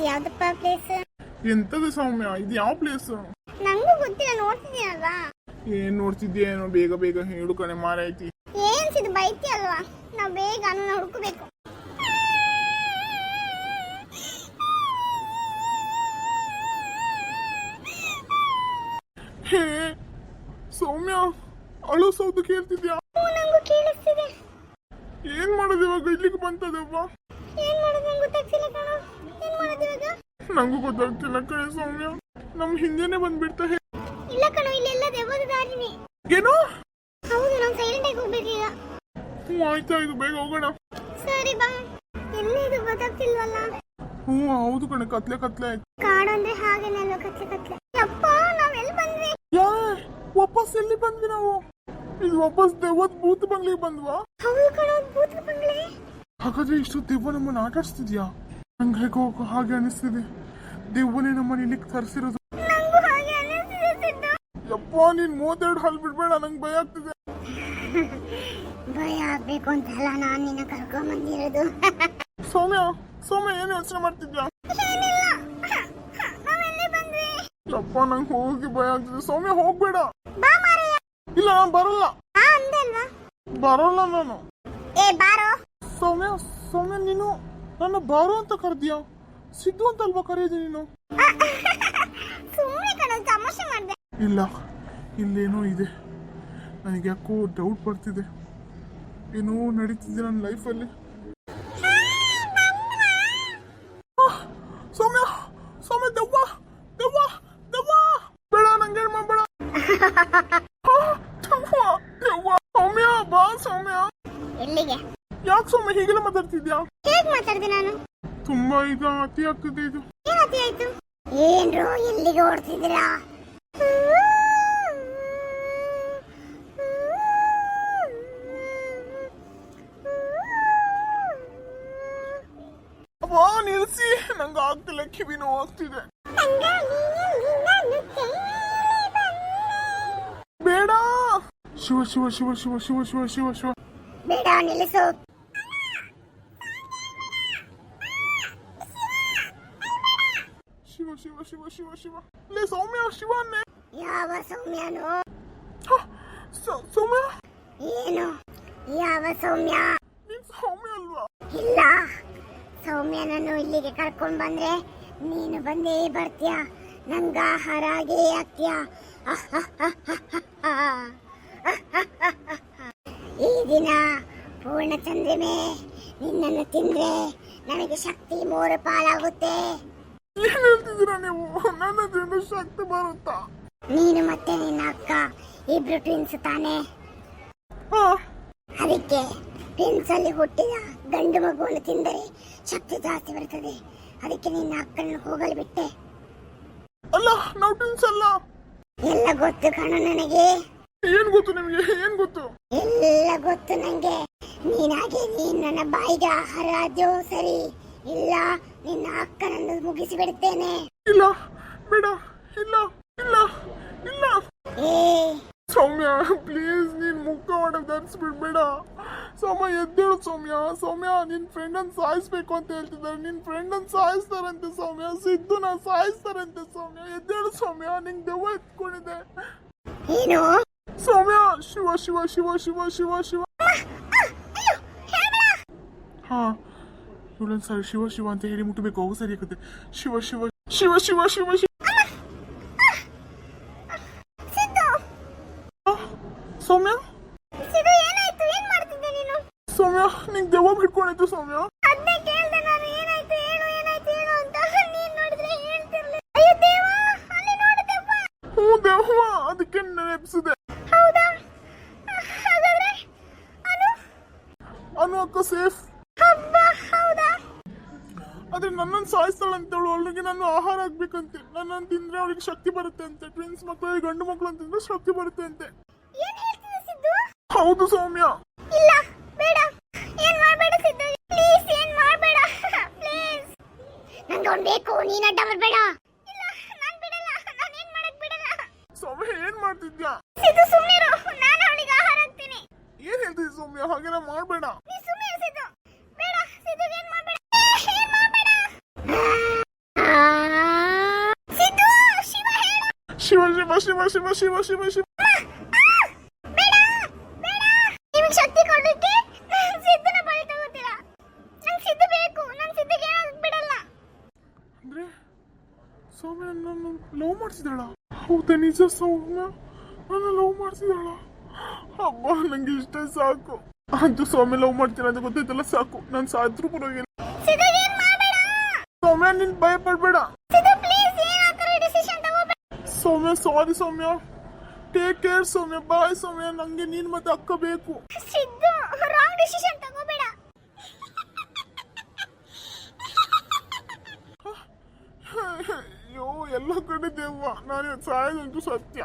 ಇದು ಯಾವ್ದಪ್ಪ ಪ್ಲೇಸ್ ಎಂತದ ಸೌಮ್ಯ? ಇದು ಯಾವ ಪ್ಲೇಸ್ ನಂಗೂ ಗೊತ್ತಿಲ್ಲ ನೋಡ್ತಿದ್ದೀನಲ್ವಾ ಏನ್ ನೋಡ್ತಿದ್ಯಾ ಏನೋ? ಬೇಗ ಬೇಗ ಹೇಳು ಕಣೆ ಮಾರಾಯ್ತಿ. ಏನ್ ಸಿದು ಬೈತಿ ಅಲ್ವಾ? ನಾವು ಬೇಗ ಅನ್ನ ಹುಡುಕಬೇಕು. ಹೇ ಸೌಮ್ಯ ಅಳು ಸೌದು ಕೇಳ್ತಿದ್ಯಾ? ನಂಗೂ ಕೇಳಿಸ್ತಿದೆ. ಏನ್ ಮಾಡೋದು ಇವಾಗ? ಇಲ್ಲಿಗೆ ಬಂತದವ್ವ? ಏನ್ ಮಾಡೋದು ನಂಗೆ ಗೊತ್ತಾಗ್ತಿಲ್ಲ ಕಣೋ. ಏನ್ ಮಾಡೋದು ಇವಾಗ? ನಂಗೂ ಗೊತ್ತಾಗ್ತಿಲ್ಲ ಕಣೆ ಸೌಮ್ಯ. ನಮ್ ಹಿಂದೆನೆ ಬಂದ್ಬಿಡ್ತಾ ಹೇ ಇಲ್ಲ ಕಣೋ ಇಲ್ಲೆಲ್ಲ ದೆವ್ವದ ದಾರಿನಿ. ಏನೋ? ಹೌದು ನಾವು ಸೈಲೆಂಟ್ ಆಗಿ ಹೋಗ್ಬೇಕೀಗ ಹ್ಞೂ ಆಯ್ತಾ ಇದು ಬೇಗ ಹೋಗೋಣ. ಸರಿ ಬಾ. ಎಲ್ಲಿ ಇದು ಗೊತ್ತಾಗ್ತಿಲ್ವಲ್ಲ? ಹ್ಞೂ ಹೌದು ಕಣೆ ಕತ್ಲೆ ಕತ್ಲೆ. ಆಯ್ತು ಕಾಡು ಅಂದ್ರೆ ಅಲ್ಲ ಕತ್ಲೆ ಕತ್ಲೆ? ಅಪ್ಪ ಎಲ್ಲಿ ಬಂದ್ವಿ? ಯಾ ವಾಪಸ್ ಎಲ್ಲಿ ಬಂದ್ವಿ ನಾವು? ಇದು ವಾಪಸ್ ದೆವ್ವದ ಭೂತ ಬಂಗ್ಲಿಗೆ ಬಂದ್ವಾ? ಹೌದು ಕಣೋ ಭೂತ ಬಂಗ್ಲೆ ಹಾಗಾದ್ರೆ ಇಷ್ಟು ದೆವ್ವ ನಮ್ಮನ್ನ ಆಟ ಆಡಿಸ್ತಿದ್ಯಾ ನಂಗೆ ಹೋಗೋ ಹಾಗೆ ಅನಿಸ್ತಿದೆ. ದೇವನೇ ನಮ್ಮ ಅನ್ನಿಸ್ತಿದೆ ಸಿದ್ದು. ಯಪ್ಪ ನೀನ್ ಮೂವತ್ತೆರಡು ಹಾಲ್ ಬಿಡ್ಬೇಡ ನಂಗೆ ಭಯ ಆಗ್ತಿದೆ. ಭಯ ಆಗ್ಬೇಕು ಅಂತಲ್ಲ ನಾನು ನಿನ್ನ ಕರ್ಕೊಂಡ್ ಬಂದಿರೋದು ಸೌಮ್ಯ ಸೌಮ್ಯ ಏನು ಯೋಚನೆ ಮಾಡ್ತಿದ್ಯಾ? ಯಪ್ಪ ನಂಗೆ ಹೋಗಿ ಭಯ ಆಗ್ತಿದೆ. ಸೌಮ್ಯ ಹೋಗ್ಬೇಡ. ಇಲ್ಲ ನಾನು ಬರಲ್ಲ. ಬರಲ್ಲ ನಾನು. ಸೌಮ್ಯ ಸೌಮ್ಯ ನೀನು ನನ್ನ ಬಾರೋ ಅಂತ ಕರೆದ್ಯಾ? ಸಿದ್ದು ಅಂತ ಅಲ್ವಾ ಕರೆಯೋದು ನೀನು? ಸುಮ್ಮನೆ ಕಣ ತಮಾಷೆ ಮಾಡ್ದೆ. ಇಲ್ಲ ಇಲ್ಲೇನೋ ಇದೆ. ನನಗೆ ಯಾಕೋ ಡೌಟ್ ಬರ್ತಿದೆ. ಏನೋ ನಡೀತಿದೆ ನನ್ನ ಲೈಫಲ್ಲಿ ಸೌಮ್ಯ ಸೌಮ್ಯ ದೆವ್ವ ದೆವ್ವ ದೆವ್ವ! ಬೇಡ ನಂಗೆ ಮಾಡಬೇಡ. ದೆವ್ವ ದೆವ್ವ ಸೌಮ್ಯ ಬಾ ಸೌಮ್ಯ. ಎಲ್ಲಿಗೆ? ಸೌಮ್ಯ ಹೀಗೆಲ್ಲ ಮಾತಾಡ್ತಿದ್ಯಾ? ಹೇಗ್ ಮಾತಾಡ್ದೆ ನಾನು? ತುಂಬಾ ಇದು ಅತಿ ಆಗ್ತಿದೆ ಇದು. ಅತಿ ಆಯ್ತು? ಏನ್ರು ಎಲ್ಲಿಗೆ ಓಡ್ತಿದ್ದೀರಾ? ವಾ ನಿಲ್ಸಿ. ನಂಗೆ ಆಗ್ತಿಲ್ಲ ಕಿವಿ ನೋವು ಆಗ್ತಿದೆ. ಬೇಡ. ಶಿವ ಶಿವ ಶಿವ ಶಿವ ಶಿವ ಶಿವ ಶಿವ ಶಿವ. ಬೇಡ ನಿಲ್ಲಿಸು. ಶಿವ ಶಿವ ಶಿವ ಲೇ ಸೌಮ್ಯ ಶಿವನ್ನೇ ಯಾವ ಸೌಮ್ಯನು ಸೌಮ್ಯ ಏನು ಯಾವ ಸೌಮ್ಯ ನೀನ್ ಸೌಮ್ಯ ಅಲ್ವಾ ಇಲ್ಲ ಸೌಮ್ಯನನ್ನು ಇಲ್ಲಿಗೆ ಕರ್ಕೊಂಡ್ ಬಂದ್ರೆ ನೀನು ಬಂದೇ ಬರ್ತೀಯ ನಂಗ ಆಹಾರ ಆಗೇ ಆಗ್ತೀಯ ಈ ದಿನ ಪೂರ್ಣ ಚಂದ್ರಿಮೆ ನಿನ್ನನ್ನು ತಿಂದ್ರೆ ನನಗೆ ಶಕ್ತಿ ಮೂರು ಪಾಲಾಗುತ್ತೆ ಏನ್ ಹೇಳ್ತಿದ್ದೀರಾ ನೀವು? ನನ್ನ ಶಕ್ತಿ ಬರುತ್ತಾ? ನೀನು ಮತ್ತೆ ನಿನ್ನ ಅಕ್ಕ ಇಬ್ರು ಟ್ವಿನ್ಸ್ ತಾನೆ. ಹಾ. ಅದಕ್ಕೆ ಟ್ವಿನ್ಸ್ ಅಲ್ಲಿ ಹುಟ್ಟಿದ ಗಂಡು ಮಗುವನ್ನು ತಿಂದರೆ ಶಕ್ತಿ ಜಾಸ್ತಿ ಬರ್ತದೆ ಅದಕ್ಕೆ ನಿನ್ನ ಅಕ್ಕನ ಹೋಗಲು ಬಿಟ್ಟೆ. ಅಲ್ಲ ನಾವು ಟ್ವಿನ್ಸ್ ಅಲ್ಲ? ಎಲ್ಲ ಗೊತ್ತು ಕಣ ನನಗೆ. ಏನ್ ಗೊತ್ತು ನಿಮ್ಗೆ? ಏನ್ ಗೊತ್ತು? ಎಲ್ಲ ಗೊತ್ತು ನಂಗೆ. ನೀನಾಗೆ ನೀನ್ ನನ್ನ ಬಾಯಿಗೆ ಆಹಾರ ಸರಿ. ಇಲ್ಲ ಅಕ್ಕನನ್ನು ಮುಗಿಸಿ ಬಿಡುತ್ತೇನೆ ಇಲ್ಲ ಬೇಡ ಇಲ್ಲ ಇಲ್ಲ ಇಲ್ಲ. ಏ. ಸೌಮ್ಯ ಪ್ಲೀಸ್ ನೀನ್ ಮುಖ ಧರಿಸ್ಬಿಡ್ಬೇಡ. ಸೌಮ್ಯ ಎದ್ದೇಳು ಸೌಮ್ಯ. ಸೌಮ್ಯ ನಿನ್ ಫ್ರೆಂಡ್ ಅನ್ ಸಾಯಿಸ್ಬೇಕು ಅಂತ ಹೇಳ್ತಿದ್ದಾರೆ. ನಿನ್ ಫ್ರೆಂಡ್ ಅನ್ ಸಾಯಿಸ್ತಾರಂತೆ ಸೌಮ್ಯ. ಸಿದ್ದುನ ಸಾಯಿಸ್ತಾರಂತೆ ಸೌಮ್ಯ. ಎದ್ದೇಳು ಸೌಮ್ಯ ನಿಂಗ್ ದೆವ್ವ ಎತ್ಕೊಂಡಿದೆ. ಏನು? ಸೌಮ್ಯ ಶಿವ ಶಿವ ಶಿವ ಶಿವ ಶಿವ ಶಿವ. ಹಾ. ಇವಳೊಂದು ಸರ್ ಶಿವ ಶಿವ ಅಂತ ಹೇಳಿ ಮುಟ್ಟಬೇಕು ಹೋಗು ಸರಿ ಆಗುತ್ತೆ ಶಿವ ಶಿವ ಶಿವ ಶಿವ ಶಿವ ಶಿವ. ಸೌಮ್ಯ? ಸೌಮ್ಯ ನಿಂಗೆ ದೆವ್ವ ಬಿಟ್ಕೊಂಡಿದ್ದು ಸೌಮ್ಯ. ಹ್ಞೂ ದೆವ್ವ ಅದಕ್ಕೆ ನೆನಪಿಸಿದೆ. ಅನು ಅಕ್ಕ ಸೇಫ್. ಆದ್ರೆ ನನ್ನನ್ನು ಸಾಯಿಸ್ತಾಳಂತೆ ಅವಳು. ಅವಳಿಗೆ ನಾನು ಆಹಾರ ಆಗ್ಬೇಕಂತೆ ನನ್ನನ್ನು ತಿಂದ್ರೆ ಅವಳಿಗೆ ಶಕ್ತಿ ಬರುತ್ತೆ ಅಂತೆ. ಟ್ವಿನ್ಸ್ ಮಕ್ಕಳು ಗಂಡು ಮಕ್ಕಳು ಅಂತಂದ್ರೆ ಶಕ್ತಿ ಬರುತ್ತೆ ಅಂತೆ. ಹೌದು ಸೌಮ್ಯ. ಇಲ್ಲ ಬೇಡ. ಏನ್ ಮಾಡಬೇಡ ಸಿದ್ದು? ಪ್ಲೀಸ್ ಏನ್ ಮಾಡ್ಬೇಡ. ಪ್ಲೀಸ್ ನಂಗೆ ಅವ್ನ್ ಬೇಕು. ನೀನ್ ಅಡ್ಡ ಬರ್ಬೇಡ. ಇಲ್ಲ ನಾನ್ ಬಿಡಲ್ಲ. ನಾನ್ ಏನ್ ಮಾಡಕ್ ಬಿಡಲ್ಲ. ಸೌಮ್ಯ ಏನ್ ಮಾಡ್ತಿದ್ಯಾ? ಸಿದ್ದು ಸುಮ್ಮನಿರು ನಾನು ಅವಳಿಗೆ ಆಹಾರ ಹಾಕ್ತೀನಿ. ಏನ್ ಹೇಳ್ತಿದ್ಯ ಸೌಮ್ಯ? ಹಾಗೆಲ್ಲ ಮಾಡ್ಬೇಡ ನೀ ಸುಮ್ಮನೆ ಸಿದ್ದು ಬೇಡ ಸಿದ್ದು ಏನ್ ಮಾಡ್ಬೇಡ ಏನ್ ಮಾಡ್ಬೇಡ ಶಿವ ಶಿವ ಶಿವ ಶಿವ ಶಿವ ಸೌಮ್ಯ ನನ್ನ ಲವ್ ಮಾಡಿಸಿದಳ ಹೌದಾ ನಿಜ ಸೌಮ್ಯ? ನನ್ನ ಲವ್ ಮಾಡಿಸಿದಳ ನಂಗೆ ಇಷ್ಟ ಸಾಕು. ಸೌಮ್ಯ ಲವ್ ಮಾಡ್ತೀನಿ ಅಂತ ಗೊತ್ತೈತಲ್ಲ ಸಾಕು. ನಾನು ಸಾಯ್ತ್ರು ಪರವಾಗಿಲ್ಲ. ಸೌಮ್ಯ ನಿನ್ ಭಯ ಪಡ್ಬೇಡ ಸೌಮ್ಯ ಸಾರಿ ಸೌಮ್ಯ. ಟೇಕ್ ಕೇರ್ ಸೌಮ್ಯ ಬಾಯ್ ಸೌಮ್ಯ. ನಂಗೆ ನೀನ್ ಮತ್ತೆ ಅಕ್ಕ ಬೇಕು. ಸಿದ್ದು ರಾಂಗ್ ಡಿಸಿಷನ್ ತಗೋಬೇಡ. ಅಯ್ಯೋ ಎಲ್ಲ ಕಡೆ ದೇವ್ವ. ನಾನು ಸಾಯೋದಂತೂ ಸತ್ಯ.